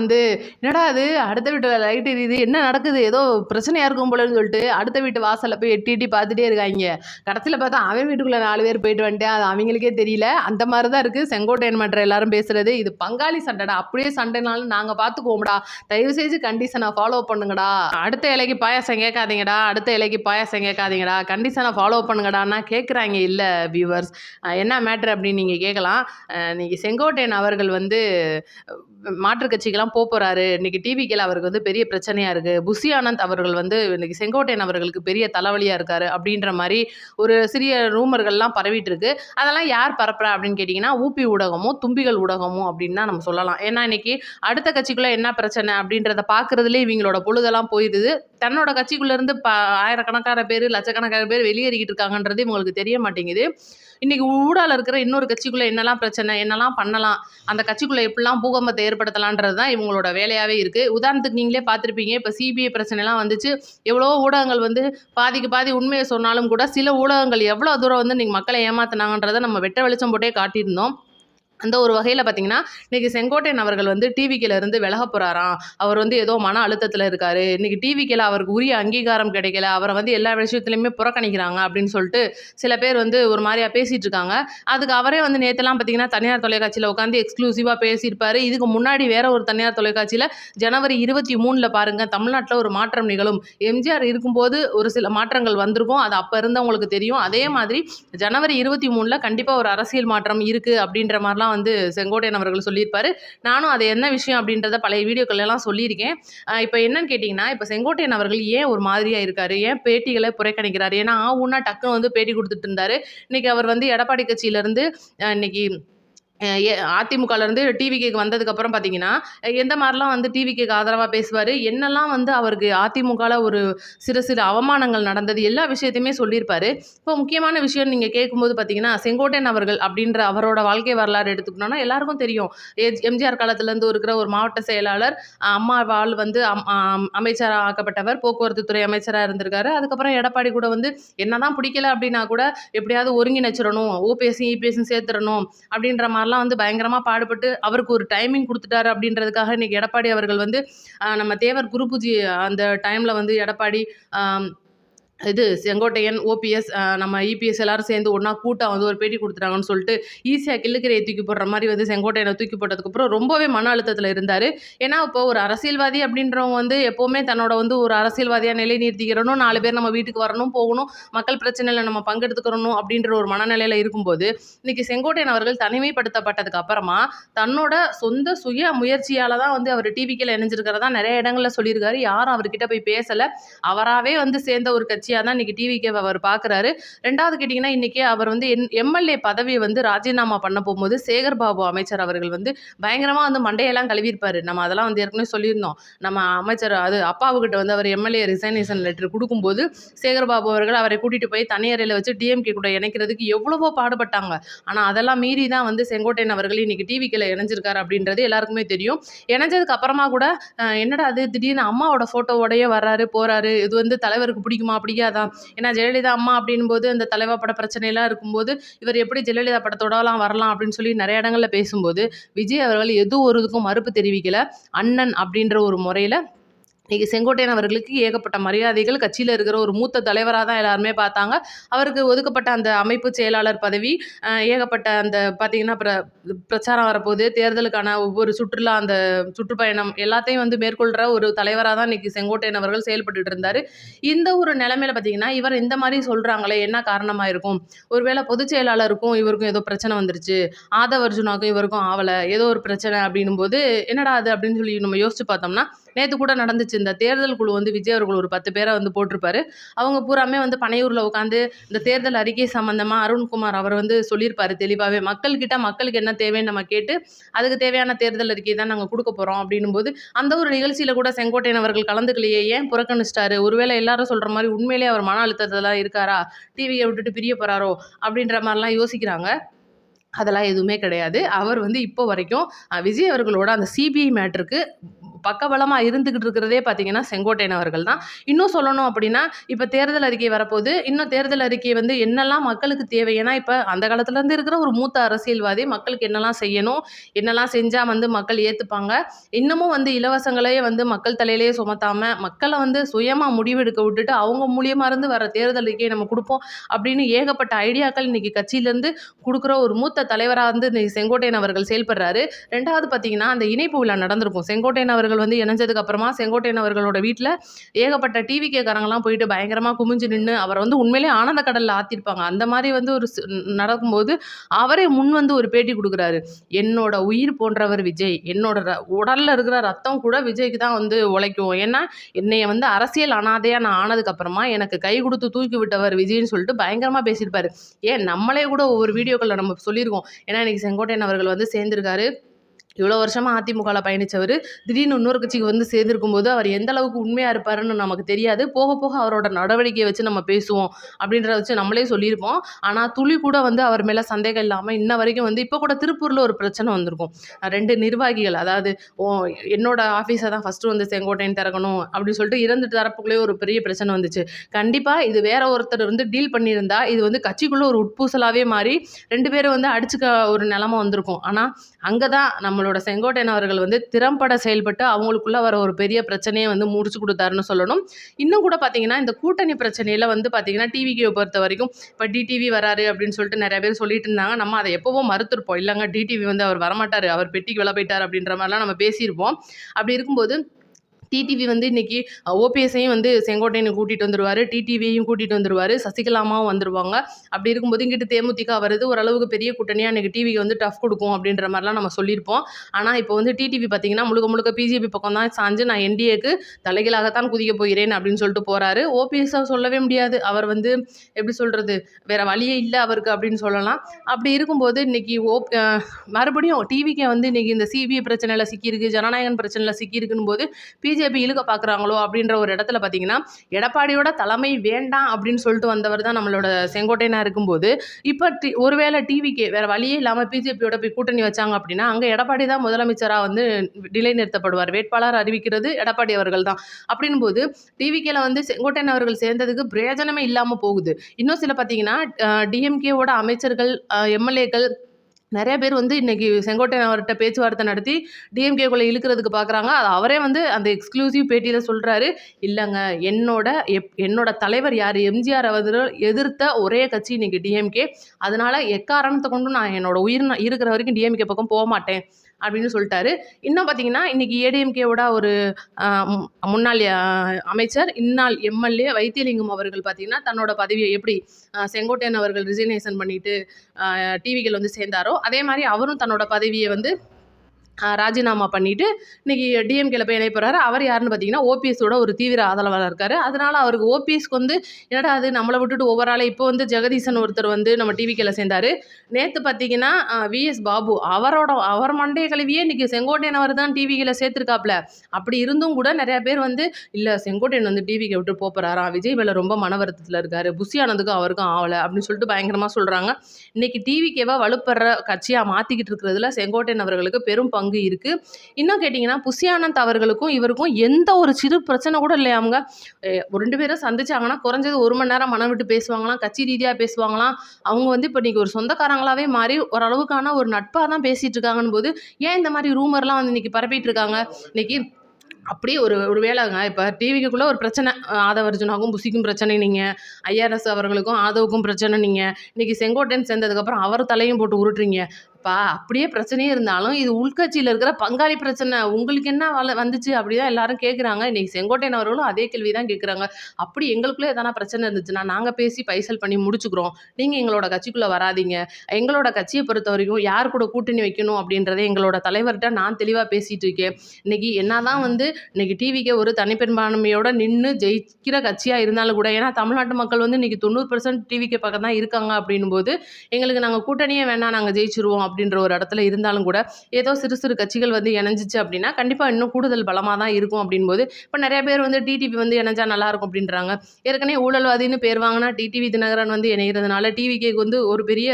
வந்து என்னடா அது அடுத்த வீட்டு லைட் எரியுது. என்ன நடக்குது? ஏதோ பிரச்சனையாக இருக்கும் போலன்னு சொல்லிட்டு அடுத்த வீட்டு வாசலில் போய் எட்டி எட்டி பார்த்துட்டே இருக்காங்க. கடைசியில் பார்த்தா அவன் வீட்டுக்குள்ளே நாலு பேர் போயிட்டு வந்துட்டேன். அது அவங்களுக்கே தெரியல. அந்த மாதிரி தான் இருக்குது செங்கோட்டையன் மற்ற எல்லாரும் பேசுகிறது இது பங்காளி சண்டைடா. அப்படியே சண்டைனாலும் நாங்கள் பார்த்துக்குவோம்டா. தயவு செய்து கண்டிஷனை ஃபாலோ பண்ணுங்கடா. அடுத்த இலைக்கு பாயாசம் கேட்காதீங்கடா. அடுத்த இலைக்கு பாயாசம் கேட்காதீங்கடா. கண்டிஷனை ஃபாலோ பண்ணுங்கடான்னா கேட்குறாங்க. இல்லை வியூவர்ஸ் என்ன மேட்ரு அப்படின்னு நீங்கள் கேட்கலாம். நீங்கள் செங்கோட்டையன் அவர்கள் வந்து மாற்றுக் கட்சிக்கெல்லாம் போக போகிறாரு இன்றைக்கி டிவிக்கில் அவருக்கு வந்து பெரிய பிரச்சனையாக இருக்குது புஷி ஆனந்த் அவர்கள் வந்து இன்னைக்கு செங்கோட்டையன் அவர்களுக்கு பெரிய தலைவலியாக இருக்காரு அப்படின்ற மாதிரி ஒரு சிறிய ரூமர்கள்லாம் பரவிட்டு இருக்கு அதெல்லாம் யார் பரப்புறா அப்படின்னு கேட்டிங்கன்னா ஊபி ஊடகமும் தும்பிகள் ஊடகமும் அப்படின்னு தான் நம்ம சொல்லலாம். ஏன்னா இன்னைக்கு அடுத்த கட்சிக்குள்ளே என்ன பிரச்சனை அப்படின்றத பார்க்குறதுலேயே இவங்களோட பொழுதெல்லாம் போயிடுது தன்னோட கட்சிக்குள்ளேருந்து ப ஆயிரக்கணக்கான பேர் லட்சக்கணக்கான பேர் வெளியேறிக்கிட்டு இருக்காங்கன்றது இவங்களுக்கு தெரிய மாட்டேங்குது. இன்றைக்கி ஊடால இருக்கிற இன்னொரு கட்சிக்குள்ளே என்னெல்லாம் பிரச்சனை என்னெல்லாம் பண்ணலாம் அந்த கட்சிக்குள்ளே எப்படிலாம் பூகம்பத்தை ஏற்படுத்தலான்றது தான் இவங்களோட வேலையாகவே இருக்குது உதாரணத்துக்கு நீங்களே பார்த்துருப்பீங்க இப்போ சிபிஐ பிரச்சனைலாம் வந்துச்சு. எவ்வளோ ஊடகங்கள் வந்து பாதிக்கு பாதி உண்மையை சொன்னாலும் கூட சில ஊடகங்கள் எவ்வளோ தூரம் வந்து நீங்கள் மக்களை ஏமாத்தினாங்கன்றதை நம்ம வெட்ட வெளிச்சம் போட்டே காட்டியிருந்தோம். அந்த ஒரு வகையில் பார்த்தீங்கன்னா இன்றைக்கி செங்கோட்டையன் அவர்கள் வந்து டிவிக்கிலேருந்து விலக போகிறாராம் அவர் வந்து ஏதோ மன அழுத்தத்தில் இருக்கார். இன்றைக்கி டிவிக்கில் அவருக்கு உரிய அங்கீகாரம் கிடைக்கல. அவரை வந்து எல்லா விஷயத்துலையுமே புறக்கணிக்கிறாங்க அப்படின்னு சொல்லிட்டு சில பேர் வந்து ஒரு மாதிரியாக பேசிகிட்டு இருக்காங்க. அதுக்கு அவரே வந்து நேற்றுலாம் பார்த்தீங்கன்னா தனியார் தொலைக்காட்சியில் உட்காந்து எக்ஸ்க்ளூசிவாக பேசியிருப்பார். இதுக்கு முன்னாடி வேற ஒரு தனியார் தொலைக்காட்சியில் ஜனவரி இருபத்தி மூணில் பாருங்கள் தமிழ்நாட்டில் ஒரு மாற்றம் நிகழும். எம்ஜிஆர் இருக்கும்போது ஒரு சில மாற்றங்கள் வந்திருக்கும். அது அப்போ இருந்தவங்களுக்கு தெரியும். அதே மாதிரி ஜனவரி இருபத்தி மூணில் கண்டிப்பாக ஒரு அரசியல் மாற்றம் இருக்குது அப்படின்ற மாதிரிலாம் வந்து செங்கோட்டையன் அவர்கள் சொல்லியிருப்பாரு. நானும் அது என்ன விஷயம் அப்படின்றத பழைய வீடியோக்கள் எல்லாம் சொல்லியிருக்கேன் இப்போ என்னன்னு கேட்டிங்கன்னா இப்போ செங்கோட்டையன் அவர்கள் ஏன் ஒரு மாதிரியாக இருக்காரு? ஏன் பேட்டிகளை புறக்கணிக்கிறாரு? ஏன்னா ஆவுன்னா டக்குன்னு வந்து பேட்டி கொடுத்துட்டு இருந்தாரு. இன்னைக்கு அவர் வந்து எடப்பாடி கட்சியிலேருந்து இன்னைக்கு அதிமுகலேருந்து டிவிகேக்கு வந்ததுக்கப்புறம் பார்த்தீங்கன்னா எந்த மாதிரிலாம் வந்து டிவிகேக்கு ஆதரவாக பேசுவார்? என்னெல்லாம் வந்து அவருக்கு அதிமுகவில் ஒரு சிறு சிறு அவமானங்கள் நடந்தது? எல்லா விஷயத்தையுமே சொல்லியிருப்பார். இப்போ முக்கியமான விஷயம் நீங்கள் கேட்கும்போது பார்த்தீங்கன்னா செங்கோட்டையன் அவர்கள் அப்படின்ற அவரோட வாழ்க்கை வரலாறு எடுத்துக்கணும்னா எல்லாருக்கும் தெரியும். எம்ஜிஆர் காலத்துலேருந்து இருக்கிற ஒரு மாவட்ட செயலாளர் அஹ் அம்மாவால் வந்து அம்- அமைச்சராக ஆக்கப்பட்டவர் போக்குவரத்து துறை அமைச்சராக இருந்திருக்காரு. அதுக்கப்புறம் எடப்பாடி கூட வந்து என்னதான் பிடிக்கல அப்படின்னா கூட எப்படியாவது ஒருங்கிணைச்சிடணும். ஓபிஎஸ்சி இபிஎஸ்சி சேர்த்துடணும். அப்படின்ற மாதிரிலாம் வந்து பயங்கரமாக பாடுபட்டு அவருக்கு ஒரு டைமிங் கொடுத்துட்டாரு அப்படின்றதுக்காக இன்றைக்கி எடப்பாடி அவர்கள் வந்து நம்ம தேவர் குரு பூஜை அந்த டைமில் வந்து எடப்பாடி இது செங்கோட்டையன் ஓபிஎஸ் நம்ம இபிஎஸ் எல்லாரும் சேர்ந்து ஒன்றா கூட்டம் வந்து ஒரு பேட்டி கொடுத்துட்டாங்கன்னு சொல்லிட்டு ஈஸியாக கிள்ளுக்கிறையை தூக்கி போடுற மாதிரி வந்து செங்கோட்டையனை தூக்கி போட்டதுக்கப்புறம் ரொம்பவே மன அழுத்தத்தில் இருந்தார். ஏன்னா இப்போ ஒரு அரசியல்வாதி அப்படின்றவங்க வந்து எப்போவுமே தன்னோட வந்து ஒரு அரசியல்வாதியாக நிலைநிறுத்திக்கிறணும். நாலு பேர் நம்ம வீட்டுக்கு வரணும் போகணும் மக்கள் பிரச்சனையில் நம்ம பங்கெடுத்துக்கிறணும் அப்படின்ற ஒரு மனநிலையில் இருக்கும்போது இன்றைக்கி செங்கோட்டையன் அவர்கள் தனிமைப்படுத்தப்பட்டதுக்கு அப்புறமா தன்னோட சொந்த சுய முயற்சியால் தான் வந்து அவர் டிவிக்கில் இணைஞ்சிருக்கிறதா நிறைய இடங்களில் சொல்லியிருக்காரு. யாரும் அவர்கிட்ட போய் பேசலை. அவராகவே வந்து சேர்ந்த ஒரு கட்சி கட்சியாக தான் இன்னைக்கு டிவிக்கு அவர் பார்க்குறாரு ரெண்டாவது கேட்டிங்கன்னா இன்றைக்கி அவர் வந்து என் எம்எல்ஏ பதவியை வந்து ராஜினாமா பண்ண போகும்போது சேகர் பாபு அமைச்சர் அவர்கள் வந்து பயங்கரமாக வந்து மண்டையெல்லாம் கழுவியிருப்பார். நம்ம அதெல்லாம் வந்து ஏற்கனவே சொல்லியிருந்தோம். நம்ம அமைச்சர் அது அப்பாவுக்கிட்ட வந்து அவர் எம்எல்ஏ ரிசைனேஷன் லெட்டர் கொடுக்கும்போது சேகர் பாபு அவர்கள் அவரை கூட்டிகிட்டு போய் தனி அறையில் வச்சு டிஎம்கே கூட இணைக்கிறதுக்கு எவ்வளவோ பாடுபட்டாங்க. ஆனால் அதெல்லாம் மீறி தான் வந்து செங்கோட்டையன் அவர்கள் இன்றைக்கி டிவிக்கில் இணைஞ்சிருக்காரு அப்படின்றது எல்லாருக்குமே தெரியும். இணைஞ்சதுக்கு அப்புறமா கூட என்னடா அது? திடீர்னு அம்மாவோட ஃபோட்டோவோடையே வர்றாரு போகிறாரு இது வந்து தலைவருக்கு பிடிக்குமா? தான் ஏன்னா ஜெயலலிதா அம்மா அப்படின்போது போது இந்த தலைவா பட பிரச்சனையெல்லாம் இருக்கும்போது இவர் எப்படி ஜெயலலிதா படத்தோடலாம் வரலாம் அப்படின்னு சொல்லி நிறைய இடங்களில் பேசும்போது விஜய் அவர்கள் எது ஒரு இதுக்கும் மறுப்பு தெரிவிக்கலை. அண்ணன் அப்படின்ற ஒரு முறையில் இன்னைக்கு செங்கோட்டையன் அவர்களுக்கு ஏகப்பட்ட மரியாதைகள். கட்சியில் இருக்கிற ஒரு மூத்த தலைவராக தான் எல்லாருமே பார்த்தாங்க. அவருக்கு ஒதுக்கப்பட்ட அந்த அமைப்பு செயலாளர் பதவி ஏகப்பட்ட அந்த பார்த்தீங்கன்னா பிர பிரச்சாரம் வரப்போது தேர்தலுக்கான ஒவ்வொரு சுற்றுலா அந்த சுற்றுப்பயணம் எல்லாத்தையும் வந்து மேற்கொள்கிற ஒரு தலைவராக தான் இன்னைக்கு செங்கோட்டையன் அவர்கள் செயல்பட்டுட்டு இருந்தார். இந்த ஒரு நிலைமையில பார்த்தீங்கன்னா இவர் இந்த மாதிரி சொல்கிறாங்களே என்ன காரணமாக இருக்கும் ஒருவேளை பொதுச் செயலாளருக்கும் இவருக்கும் ஏதோ பிரச்சனை வந்துருச்சு. ஆதவர்ஜுனாக்கும் இவருக்கும் ஆவலை. ஏதோ ஒரு பிரச்சனை அப்படின்னும் போது என்னடா அது அப்படின்னு சொல்லி நம்ம யோசிச்சு பார்த்தோம்னா நேற்று கூட நடந்துச்சு. இந்த தேர்தல் குழு வந்து விஜய் அவர்கள் ஒரு பத்து பேரை வந்து போட்டிருப்பாரு. அவங்க பூராமே வந்து பனையூரில் உட்காந்து இந்த தேர்தல் அறிக்கை சம்மந்தமாக அருண்குமார் அவர் வந்து சொல்லியிருப்பார் தெளிவாகவே மக்கள்கிட்ட மக்களுக்கு என்ன தேவைன்னு நம்ம கேட்டு அதுக்கு தேவையான தேர்தல் அறிக்கை தான் நாங்கள் கொடுக்க போகிறோம் அப்படின்னும் போது அந்த ஒரு நிகழ்ச்சியில் கூட செங்கோட்டையன் அவர்கள் கலந்துக்கலையே ஏன் புறக்கணிச்சிட்டாரு? ஒருவேளை எல்லாரும் சொல்கிற மாதிரி உண்மையிலேயே அவர் மன அழுத்தத்தெல்லாம் இருக்காரா? டிவியை விட்டுட்டு பிரிய போகிறாரோ அப்படின்ற மாதிரிலாம் யோசிக்கிறாங்க. அதெல்லாம் எதுவுமே கிடையாது. அவர் வந்து இப்போ வரைக்கும் விஜய் அவர்களோட அந்த சிபிஐ மேட்ருக்கு பக்கபலமாக இருந்துக்கிட்டு இருக்கிறதே பார்த்தீங்கன்னா செங்கோட்டையன் அவர்கள் தான். இன்னும் சொல்லணும் அப்படின்னா இப்போ தேர்தல் அறிக்கை வரப்போகுது இன்னும் தேர்தல் அறிக்கை வந்து என்னெல்லாம் மக்களுக்கு தேவை? ஏன்னா இப்போ அந்த காலத்துலேருந்து இருக்கிற ஒரு மூத்த அரசியல்வாதி மக்களுக்கு என்னெல்லாம் செய்யணும் என்னெல்லாம் செஞ்சால் வந்து மக்கள் ஏற்றுப்பாங்க இன்னமும் வந்து இலவசங்களையே வந்து மக்கள் தலையிலேயே சுமத்தாமல் மக்களை வந்து சுயமாக முடிவெடுக்க விட்டுட்டு அவங்க மூலியமாக இருந்து வர தேர்தல் அறிக்கையை நம்ம கொடுப்போம் அப்படின்னு ஏகப்பட்ட ஐடியாக்கள் இன்னைக்கு கட்சியிலேருந்து கொடுக்குற ஒரு மூத்த தலைவராக வந்து இன்னைக்கு செங்கோட்டையன் அவர்கள் செயல்படுறாரு. ரெண்டாவது பார்த்தீங்கன்னா அந்த இணைப்பு விழா நடந்திருக்கும். செங்கோட்டையன் அவர்கள் வந்து இணைஞ்சதுக்கு அப்புறமா செங்கோட்டையன் அவர்களோட வீட்டில் ஏகப்பட்ட டிவி கேக்காரங்களாம் போயிட்டு பயங்கரமாக குமிஞ்சு நின்று அவரை வந்து உண்மையிலே ஆனந்த கடலில் ஆத்திருப்பாங்க. அந்த மாதிரி வந்து ஒரு நடக்கும்போது அவரே முன் வந்து ஒரு பேட்டி கொடுக்குறாரு. என்னோட உயிர் போன்றவர் விஜய். என்னோட ர- இருக்கிற ரத்தம் கூட விஜய்க்கு தான் வந்து உழைக்கும். ஏன்னா என்னைய வந்து அரசியல் அனாதையாக நான் ஆனதுக்கு அப்புறமா எனக்கு கை கொடுத்து தூக்கி விட்டவர் விஜய்னு சொல்லிட்டு பயங்கரமாக பேசியிருப்பாரு. ஏன் நம்மளே கூட ஒவ்வொரு வீடியோக்களில் நம்ம சொல்லியிருக்கோம். ஏன்னா இன்னைக்கு செங்கோட்டையன் அவர்கள் வந்து சேர்ந்திருக்காரு. இவ்வளோ வருஷமாக அதிமுகவில் பயணித்தவர் திடீர்னு இன்னொரு கட்சிக்கு வந்து சேர்ந்திருக்கும் போது அவர் எந்த அளவுக்கு உண்மையாக இருப்பாருன்னு நமக்கு தெரியாது. போக போக அவரோட நடவடிக்கையை வச்சு நம்ம பேசுவோம் அப்படின்றத வச்சு நம்மளே சொல்லியிருப்போம். ஆனால் துளி கூட வந்து அவர் மேலே சந்தேகம் இல்லாமல் இன்ன வரைக்கும் வந்து இப்போ கூட திருப்பூரில் ஒரு பிரச்சனை வந்திருக்கும். ரெண்டு நிர்வாகிகள் அதாவது ஓ என்னோட ஆஃபீஸை தான் ஃபஸ்ட்டு வந்து செங்கோட்டையன் திறக்கணும் அப்படின்னு சொல்லிட்டு இரண்டு தரப்புக்குள்ளேயே ஒரு பெரிய பிரச்சனை வந்துச்சு. கண்டிப்பாக இது வேற ஒருத்தர் வந்து டீல் பண்ணியிருந்தா இது வந்து கட்சிக்குள்ளே ஒரு உட்பூசலாகவே மாறி ரெண்டு பேரும் வந்து அடிச்சுக்க ஒரு நிலமை வந்திருக்கும். ஆனால் அங்கே தான் நம்மளோட செங்கோட்டையன் அவர்கள் வந்து திறம்பட செயல்பட்டு அவங்களுக்குள்ள வர ஒரு பெரிய பிரச்சனையை வந்து முடிச்சு கொடுத்தாருன்னு சொல்லணும். இன்னும் கூட பார்த்தீங்கன்னா இந்த கூட்டணி பிரச்சனையில் வந்து பார்த்தீங்கன்னா டிவிக்கு பொறுத்த வரைக்கும் இப்போ டிடிவி வராரு அப்படின்னு சொல்லிட்டு நிறைய பேர் சொல்லிட்டு இருந்தாங்க. நம்ம அதை எப்போவோ மறுத்துருப்போம். இல்லைங்க டிடிவி வந்து அவர் வரமாட்டார் அவர் பெட்டிக்கு வில போயிட்டார் அப்படின்ற மாதிரிலாம் நம்ம பேசியிருப்போம். அப்படி இருக்கும்போது டிடிவி வந்து இன்றைக்கி ஓபிஎஸ்ஸையும் வந்து செங்கோட்டையனை கூட்டிகிட்டு வந்துருவார் டிடிவியையும் கூட்டிகிட்டு வந்துருவார் சசிகலாமாவும் வந்துடுவாங்க அப்படி இருக்கும்போது இங்கிட்டு தேமுதிக வருது ஓரளவுக்கு பெரிய கூட்டணியாக இன்னைக்கு டிவிக்கு வந்து டஃப் கொடுக்கும் அப்படின்ற மாதிரிலாம் நம்ம சொல்லியிருப்போம். ஆனால் இப்போ வந்து டிடிவி பார்த்தீங்கன்னா முழுக்க முழுக்க பிஜேபி பக்கம் தான் சாஞ்சு நான் என்டிஏக்கு தலைகளாகத்தான் குதிக்க போகிறேன் அப்படின்னு சொல்லிட்டு போகிறாரு ஓபிஎஸ்ஸாக சொல்லவே முடியாது. அவர் வந்து எப்படி சொல்கிறது வேறு வழியே இல்லை அவருக்கு அப்படின்னு சொல்லலாம். அப்படி இருக்கும்போது இன்னைக்கு ஓ மறுபடியும் டிவிக்கே வந்து இன்றைக்கி இந்த சிபிஐ பிரச்சனையில் சிக்கியிருக்கு ஜனநாயகன் பிரச்சனையில் சிக்கியிருக்குன்னு போது பிஜேபி இழுக்க பார்க்குறாங்களோ அப்படின்ற ஒரு இடத்துல பார்த்தீங்கன்னா எடப்பாடியோட தலைமை வேண்டாம் அப்படின்னு சொல்லிட்டு வந்தவர் தான் நம்மளோட செங்கோட்டையனாக இருக்கும்போது இப்போ டி ஒருவேளை டிவிக்கு வேறு வழியே இல்லாமல் பிஜேபியோட போய் கூட்டணி வச்சாங்க அப்படின்னா அங்கே எடப்பாடி தான் முதலமைச்சராக வந்து நிலைநிறுத்தப்படுவார். வேட்பாளர் அறிவிக்கிறது எடப்பாடி அவர்கள் தான். அப்படின்னும் போது டிவிக்கேல வந்து செங்கோட்டையன் அவர்கள் சேர்ந்ததுக்கு பிரயோஜனமே இல்லாமல் போகுது. இன்னும் சில பார்த்தீங்கன்னா டிஎம்கேவோட அமைச்சர்கள் எம்எல்ஏக்கள் நிறைய பேர் வந்து இன்றைக்கி செங்கோட்டையன் அவர்கிட்ட பேச்சுவார்த்தை நடத்தி டிஎம்கேக்குள்ளே இழுக்கிறதுக்கு பார்க்குறாங்க அது அவரே வந்து அந்த எக்ஸ்க்ளூசிவ் பேட்டியில் சொல்கிறாரு இல்லைங்க என்னோட எப் என்னோட தலைவர் யார்? எம்ஜிஆர் அவர் எதிர்த்த ஒரே கட்சி இன்றைக்கி டிஎம்கே அதனால் எக்காரணத்தை கொண்டும் நான் என்னோட உயிர் இருக்கிற வரைக்கும் டிஎம்கே பக்கம் போக மாட்டேன். அப்படின்னு சொல்லிட்டாரு. இன்னும் பார்த்தீங்கன்னா இன்றைக்கி ஏடிஎம்கேவோட ஒரு முன்னாள் அமைச்சர் இந்நாள் எம்எல்ஏ வைத்தியலிங்கம் அவர்கள் பார்த்தீங்கன்னா தன்னோட பதவியை எப்படி செங்கோட்டையன் அவர்கள் ரிசிக்னேஷன் பண்ணிட்டு டிவிகள் வந்து சேர்ந்தாரோ அதே மாதிரி அவரும் தன்னோட பதவியை வந்து ராஜினாமா பண்ணிட்டு இன்னைக்கு டிஎம்கேல போய் இணைய போறாரு. அவர் யாருன்னு பார்த்தீங்கன்னா ஓபிஎஸோட ஒரு தீவிர ஆதரவாளர் இருக்காரு. அதனால அவருக்கு ஓபிஎஸ்க்கு வந்து என்னடா அது நம்மளை விட்டுட்டு ஒவ்வொரு இப்போ வந்து ஜெகதீசன் ஒருத்தர் வந்து நம்ம டிவிக்கேல சேர்ந்தாரு. நேற்று பார்த்தீங்கன்னா விஎஸ் பாபு அவரோட அவர் மண்டைய கழுவியே இன்னைக்கு செங்கோட்டையன் அவர் தான் டிவிகளை சேர்த்துருக்காப்ல. அப்படி இருந்தும் கூட நிறைய பேர் வந்து இல்லை செங்கோட்டையன் வந்து டிவிக்கு விட்டு போப் விஜய் மேலே ரொம்ப மன வருத்தத்தில் இருக்காரு. புஷி ஆனதுக்கும் அவருக்கும் ஆகலை அப்படின்னு சொல்லிட்டு பயங்கரமாக சொல்கிறாங்க இன்னைக்கு டிவிக்கேவா வலுப்படுற கட்சியாக மாற்றிக்கிட்டு இருக்கிறதுல செங்கோட்டையன் அவர்களுக்கு பெரும் பங்கு இருக்குது இன்னும் கேட்டிங்கன்னா புசியானந்த் அவர்களுக்கும் இவருக்கும் எந்த ஒரு சிறு பிரச்சனை கூட இல்லையாமுங்க அவங்க? ஒரு ரெண்டு பேரும் சந்திச்சாங்கன்னா குறைஞ்சது ஒரு மணி நேரம் மனம் விட்டு பேசுவாங்களாம் கட்சி ரீதியாக பேசுவாங்களாம். அவங்க வந்து இப்போ இன்றைக்கி ஒரு சொந்தக்காரங்களாகவே மாறி ஓரளவுக்கான ஒரு நட்பாக தான் பேசிகிட்டு இருக்காங்கன்னு போது ஏன் இந்த மாதிரி ரூமர்லாம் வந்து இன்றைக்கி பரப்பிட்டு இருக்காங்க? இன்றைக்கி அப்படியே ஒரு ஒரு வேலைங்க இப்போ டிவிக்குள்ளே ஒரு பிரச்சனை. அஹ் ஆதவர்ஜுனாக்கும் புசிக்கும் பிரச்சனை நீங்கள் ஐஆர்எஸ் அவர்களுக்கும் ஆதவுக்கும் பிரச்சனை நீங்கள் இன்றைக்கி செங்கோட்டையன் சேர்ந்ததுக்கப்புறம் அவர் தலையும் போட்டு உருட்டுறீங்க. அப்பா அப்படியே பிரச்சனையே இருந்தாலும் இது உள்கட்சியில் இருக்கிற பங்காளி பிரச்சனை. உங்களுக்கு என்ன வள வந்துச்சு அப்படி தான் எல்லாரும் கேட்குறாங்க இன்னைக்கு செங்கோட்டையன் அவர்களும் அதே கேள்வி தான் கேட்குறாங்க அப்படி எங்களுக்குள்ளே எதனா பிரச்சனை இருந்துச்சுன்னா நாங்கள் பேசி பைசல் பண்ணி முடிச்சுக்கிறோம். நீங்கள் எங்களோட கட்சிக்குள்ளே வராதீங்க. எங்களோட கட்சியை பொறுத்த வரைக்கும் யார் கூட கூட்டணி வைக்கணும் அப்படின்றத எங்களோட தலைவர்கிட்ட நான் தெளிவாக பேசிகிட்டு இருக்கேன். இன்னைக்கு என்னதான் வந்து இன்னைக்கு டிவிக்கு ஒரு தனிப்பெரும்பான்மையோட நின்று ஜெயிக்கிற கட்சியாக இருந்தாலும் கூட ஏன்னா தமிழ்நாட்டு மக்கள் வந்து இன்னைக்கு தொண்ணூறு பர்சன்ட் டிவிக்கு பக்கம் தான் இருக்காங்க அப்படின்னும் போது எங்களுக்கு நாங்கள் கூட்டணியே வேணாம் நாங்கள் ஜெயிச்சிருவோம் அப்படின்ற ஒரு இடத்துல இருந்தாலும் கூட ஏதோ சிறு சிறு கட்சிகள் வந்து இணைஞ்சிச்சு அப்படின்னா கண்டிப்பாக இன்னும் கூடுதல் பலமாக தான் இருக்கும் அப்படின்போது இப்போ நிறைய பேர் வந்து டிடிவி வந்து இணைஞ்சா நல்லாயிருக்கும் அப்படின்றாங்க. ஏற்கனவே ஊழல்வாதின்னு பேர் வாங்கினா டிடிவி தினகரன் வந்து இணைகிறதுனால டிவிக்கு வந்து ஒரு பெரிய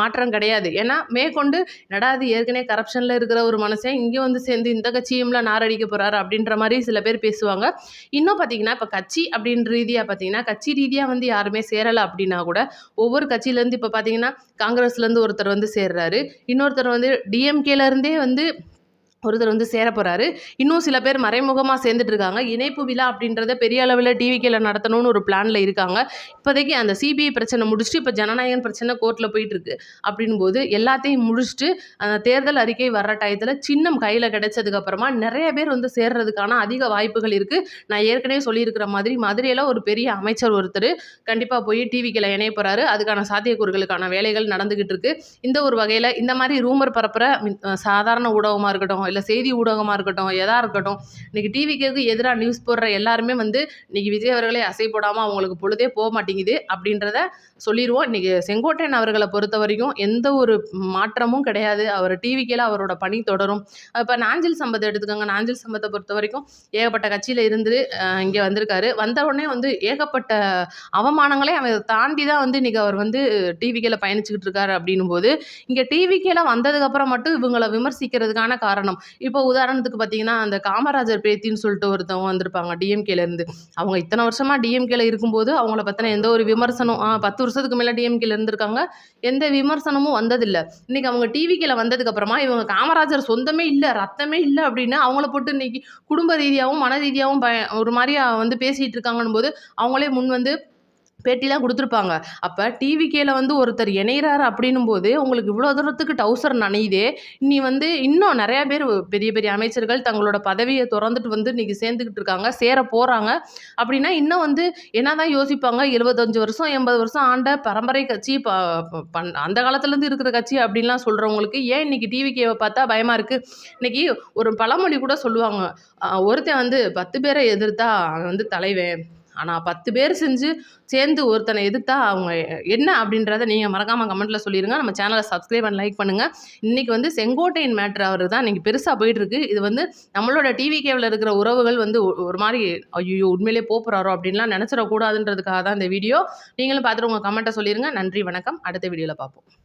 மாற்றம் கிடையாது. ஏன்னா மேற்கொண்டு என்னடா ஏற்கனவே கரப்ஷனில் இருக்கிற ஒரு மனுஷன் இங்கே வந்து சேர்ந்து இந்த கட்சியும்ல நாரடிக்க போகிறாரு அப்படின்ற மாதிரி சில பேர் பேசுவாங்க. இன்னும் பார்த்தீங்கன்னா இப்போ கட்சி அப்படின்ற ரீதியாக பார்த்தீங்கன்னா கட்சி ரீதியாக வந்து யாருமே சேரலை அப்படின்னா கூட ஒவ்வொரு கட்சியிலேருந்து இப்போ பார்த்தீங்கன்னா காங்கிரஸ்லேருந்து ஒருத்தர் வந்து சேர்றாரு. இன்னொருத்தர் வந்து டிஎம்கேலேருந்தே வந்து ஒருத்தர் வந்து சேர போகிறாரு இன்னும் சில பேர் மறைமுகமாக சேர்ந்துட்டு இருக்காங்க. இணைப்பு விழா அப்படின்றத பெரிய அளவில் டிவிக்கில் நடத்தணும்னு ஒரு பிளானில் இருக்காங்க. இப்போதைக்கு அந்த சிபிஐ பிரச்சனை முடிச்சுட்டு இப்போ ஜனநாயகன் பிரச்சனை கோர்ட்டில் போயிட்டு இருக்கு. அப்படின் போது எல்லாத்தையும் முடிச்சுட்டு அந்த தேர்தல் அறிக்கை வர்ற டயத்தில் சின்னம் கையில் கிடைச்சதுக்கப்புறமா நிறைய பேர் வந்து சேர்றதுக்கான அதிக வாய்ப்புகள் இருக்குது நான் ஏற்கனவே சொல்லியிருக்கிற மாதிரி மதுரையில் ஒரு பெரிய அமைச்சர் ஒருத்தர் கண்டிப்பாக போய் டிவிக்கில் இணைய போகிறாரு அதுக்கான சாத்தியக்கூறுகளுக்கான வேலைகள் நடந்துக்கிட்டு இருக்கு. இந்த ஒரு வகையில் இந்த மாதிரி ரூமர் பரப்புகிற சாதாரண ஊடகமாக இருக்கட்டும் இல்லை செய்தி ஊடகமாக இருக்கட்டும் எதாக இருக்கட்டும் இன்றைக்கி டிவிக்கு எதிராக நியூஸ் போடுற எல்லாருமே வந்து இன்றைக்கி விஜய் அவர்களே அசை போடாமல் அவங்களுக்கு பொழுதே போக மாட்டேங்குது அப்படின்றத சொல்லிடுவோம் இன்றைக்கி செங்கோட்டையன் அவர்களை பொறுத்த வரைக்கும் எந்த ஒரு மாற்றமும் கிடையாது. அவர் டிவிக்கில் அவரோட பணி தொடரும். இப்போ நாஞ்சில் சம்பத்தை எடுத்துக்கோங்க. நாஞ்சில் சம்பத்தை பொறுத்த வரைக்கும் ஏகப்பட்ட கட்சியில் இருந்து இங்கே வந்திருக்காரு. வந்த உடனே வந்து ஏகப்பட்ட அவமானங்களே அவர் தாண்டி தான் வந்து இன்றைக்கி அவர் வந்து டிவிக்கில் பயணிச்சுக்கிட்டு இருக்காரு அப்படின்னும் போது இங்கே டிவிக்கில் வந்ததுக்கப்புறம் மட்டும் இவங்களை விமர்சிக்கிறதுக்கான காரணம். இப்போ உதாரணத்துக்கு பார்த்தீங்கன்னா அந்த காமராஜர் பேத்தின்னு சொல்லிட்டு ஒருத்தவங்க வந்திருப்பாங்க டிஎம்கேலேருந்து அவங்க இத்தனை வருஷமாக டிஎம்கேல இருக்கும்போது அவங்கள பற்றின எந்த ஒரு விமர்சனம் பத்து வருஷத்துக்கு மேலே டிஎம்கேல இருந்திருக்காங்க. எந்த விமர்சனமும் வந்ததில்லை. இன்றைக்கி அவங்க டிவிக்கில் வந்ததுக்கப்புறமா இவங்க காமராஜர் சொந்தமே இல்லை ரத்தமே இல்லை அப்படின்னு அவங்கள போட்டு இன்னைக்கு குடும்ப ரீதியாகவும் மன ரீதியாகவும் பய ஒரு மாதிரியாக வந்து பேசிகிட்டு இருக்காங்கன்னும் போது அவங்களே முன் வந்து பேட்டிலாம் கொடுத்துருப்பாங்க. அப்போ டிவிக்கேல வந்து ஒருத்தர் இணையிறாரு அப்படின்னும் போது உங்களுக்கு இவ்வளோ தூரத்துக்கு டவுசர் நனையுதே. நீ வந்து இன்னும் நிறையா பேர் பெரிய பெரிய அமைச்சர்கள் தங்களோட பதவியை திறந்துட்டு வந்து இன்றைக்கி சேர்ந்துக்கிட்டு இருக்காங்க சேர போகிறாங்க அப்படின்னா இன்னும் வந்து என்ன தான் யோசிப்பாங்க? எழுபத்தஞ்சு வருஷம் எண்பது வருஷம் ஆண்ட பரம்பரை கட்சி ப ப- பண் அந்த காலத்துலேருந்து இருக்கிற கட்சி அப்படின்லாம் சொல்கிறவங்களுக்கு ஏன் இன்றைக்கி டிவிகேவை பார்த்தா பயமாக இருக்குது இன்றைக்கி ஒரு பழமொழி கூட சொல்லுவாங்க. ஒருத்தன் வந்து பத்து பேரை எதிர்த்தா அவன் வந்து தலைவன். ஆனால் பத்து பேர் செஞ்சு சேர்ந்து ஒருத்தனை எதிர்த்தா அவங்க என்ன அப்படின்றத நீங்கள் மறக்காமல் கமெண்ட்டில் சொல்லிடுங்க நம்ம சேனலை சப்ஸ்கிரைப் அண்ட் லைக் பண்ணுங்கள் இன்றைக்கி வந்து செங்கோட்டையின் மேட்ரு அவர் தான் இன்றைக்கி பெருசாக போயிட்டுருக்கு இது வந்து நம்மளோட டிவி கேவில் இருக்கிற உறவுகள் வந்து ஒரு மாதிரி ஐயோ உண்மையிலே போகிறாரோ அப்படின்லாம் நினச்சிடக்கூடாதுன்றதுக்காக தான் இந்த வீடியோ நீங்களும் பார்த்துட்டு உங்கள் கமெண்ட்டை சொல்லிடுங்க நன்றி வணக்கம். அடுத்த வீடியோவில் பார்ப்போம்.